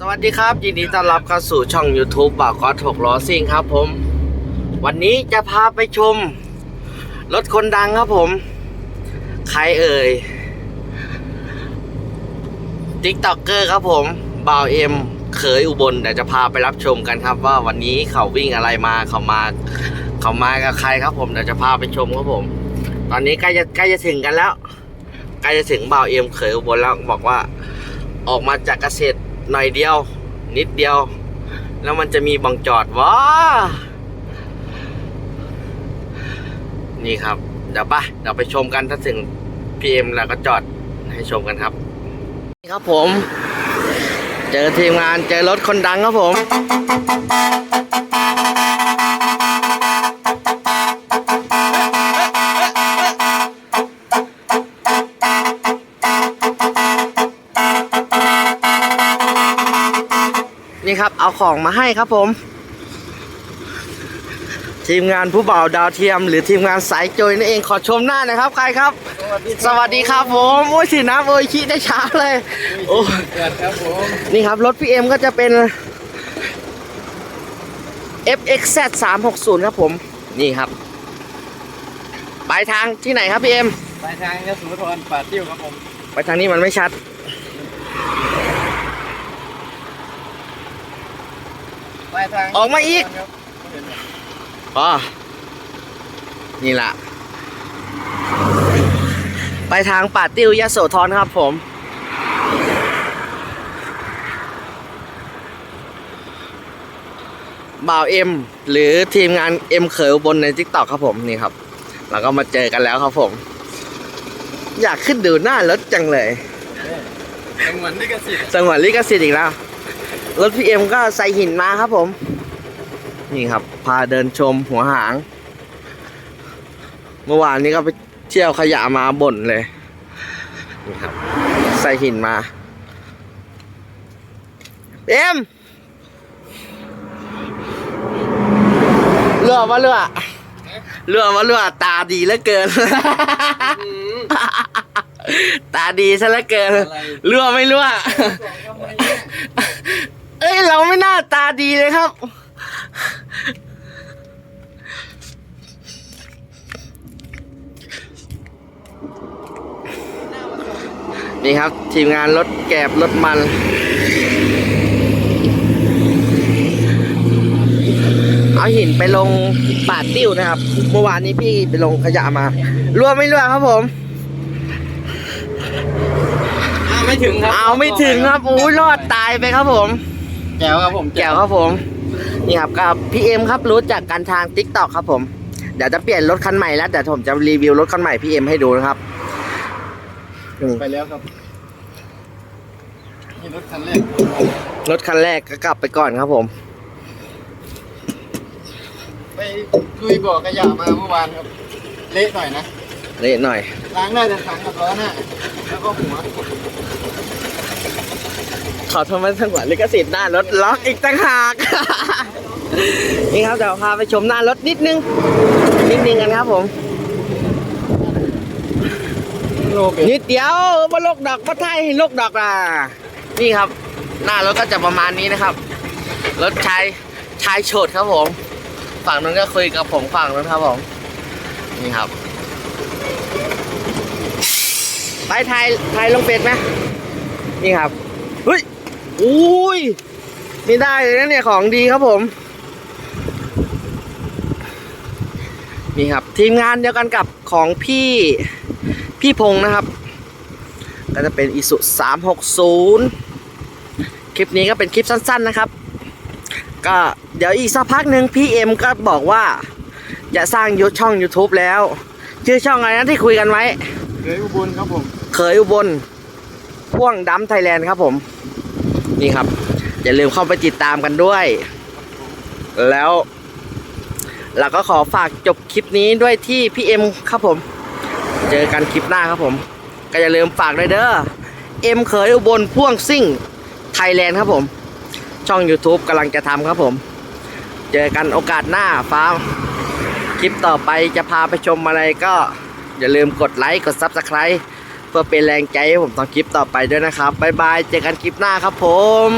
สวัสดีครับ ยินดีต้อนรับเข้าสู่ช่อง YouTube บ่าวกอถกล้อซิ่งครับผม วันนี้จะพาไปชม รถคนดังครับผม ใครเอ่ยติ๊กต็อกเกอร์ครับผมบ่าวเอ็มเขยอุบลเดี๋ยวจะพาไปรับชมกันครับ ว่าวันนี้เขาวิ่งอะไรมาเขามา เขามากับใครครับผมเดี๋ยวจะพาไปชมครับผม ตอนนี้ใกล้จะใกล้จะถึงกันแล้วใกล้จะถึงบ่าวเอ็มเขยอุบลแล้วบอกว่า ออกมาจากเกษตร หน่อยเดียว นิดเดียว แล้วมันจะมีบังจอดวะนี่ครับ เดี๋ยวปะเดี๋ยวไปชมกันถ้าถึง PM แล้วก็จอดให้ชมกันครับ นี่ครับผม เจอทีมงานเจอรถคนดังครับผม ครับ เอาของมาให้ครับผม ทีมงานผู้บ่าวดาวเทียม หรือทีมงานสายโจยนั่นเองขอชมหน้าหนะครับ ใครครับ สวัสดีครับผมโอ้ยสีน้ำโอยชิได้ช้าเลยโอ้เกิดครับผมนี่ครับรถพี่เอ็มก็จะเป็น FXZ 360ครับผม นี่ครับปลายทางที่ไหนครับพี่เอ็มปลายทางยโสธรป่าติ้วครับผม ไปทางนี้มันไม่ชัด ปลายทางออกมาอีกครับอ๋อนี่แหละไปทางป่าติ้วยโสธรครับผม บ่าวเอ็มหรือทีมงานเอ็มเขยอุบนในทิกตอกครับผมนี่ครับเราก็มาเจอกันแล้วครับผม อยากขึ้นดูหน้ารถจังเลย จังหวัดลิขสิทธิ์จังหวัดลิขสิทธิ์อีกแล้ว รถพีเอ็มก็ใส่หินมาครับผม นี่ครับ พาเดินชมหัวหาง เมื่อวานนี้ก็ไปเที่ยวขยะมาบ่นเลย นี่ครับ ใส่หินมา เอ็มเรือมาเรือเรือมาเรือตาดีเหลือเกิน ตาดีซะเหลือเกินเรือไม่รั่วเอ้ยเราไม่น่าตาดีเลยครับ นี่ครับ ทีมงานรถแกบรถมันเอาหินไปลงป่าติ้วนะครับ เมื่อวานนี้พี่ไปลงขยะมารั่วไม่รั่วครับผมอ้าวไม่ถึงครับเอาไม่ถึงครับอู้ยรอดตายไปครับผม แก้วครับผมแก้วครับผม นี่ครับกับพี่เอ็มครับรู้จักกันทาง t ิ k t o k ครับผม เดี๋ยวจะเปลี่ยนรถคันใหม่แล้วเดี๋ยวผมจะรีวิวรถคันใหม่พี่เอ็มให้ดูนะครับนี่ไปแล้วครับนี่รถคันแรกรถคันแรกก็กลับไปก่อนครับผม ไปลุยบ่อกระยะมาเมื่อวานครับเละหน่อยนะเละหน่อยล้างได้แต่ถังกับล้อหน้าแล้วก็หัว ขอโทษมาทั้งหวลิขสิทธิ์หน้ารถล็อกอีกต่างหาก นี่ครับเดี๋ยวพาไปชมหน้ารถนิดนึง นิดนึงกันครับผม นิดเดียวมาลกดอกมาไทยให้ลกดอกอะ นี่ครับ หน้ารถก็จะประมาณนี้นะครับ รถชายชายโฉดครับผม ฝั่งนู้นก็คุยกับผมฝั่งนู้นครับผม นี่ครับ ไปไทยไทยลงเป็ดไหมนี่ครับเฮ้ย อุ้ยไม่ได้เลยนะเนี่ยของดีครับผม นี่ครับ ทีมงานเดียวกันกับของพี่พี่พงษ์นะครับ ก็จะเป็นอิสุ360คลิปนี้ก็เป็นคลิปสั้นๆนะครับ ก็เดี๋ยวอีกสักพักหนึ่งพี่เอ็มก็บอกว่า จะสร้างยูช่อง YouTube แล้ว ชื่อช่องอะไรนะที่คุยกันไว้ เคยอุบลครับผม เคยอุบลพ่วงดัมไทยแลนด์ครับผม นี่ครับ อย่าลืมเข้าไปติดตามกันด้วย แล้วเราก็ขอฝากจบคลิปนี้ด้วยที่พี่เอ็มครับผม เจอกันคลิปหน้าครับผม ก็อย่าลืมฝากด้วยเด้อเอ็มเคยอุบลพ่วงซิ่งไทยแลนด์ครับผม ช่อง YouTube กำลังจะทำครับผม เจอกันโอกาสหน้าฟ้า คลิปต่อไปจะพาไปชมอะไรก็อย่าลืมกดไลค์ กด Subscribe เพื่อเป็นแรงใจให้ผมทำคลิปต่อไปด้วยนะครับบ๊ายบายเจอกันคลิปหน้าครับผม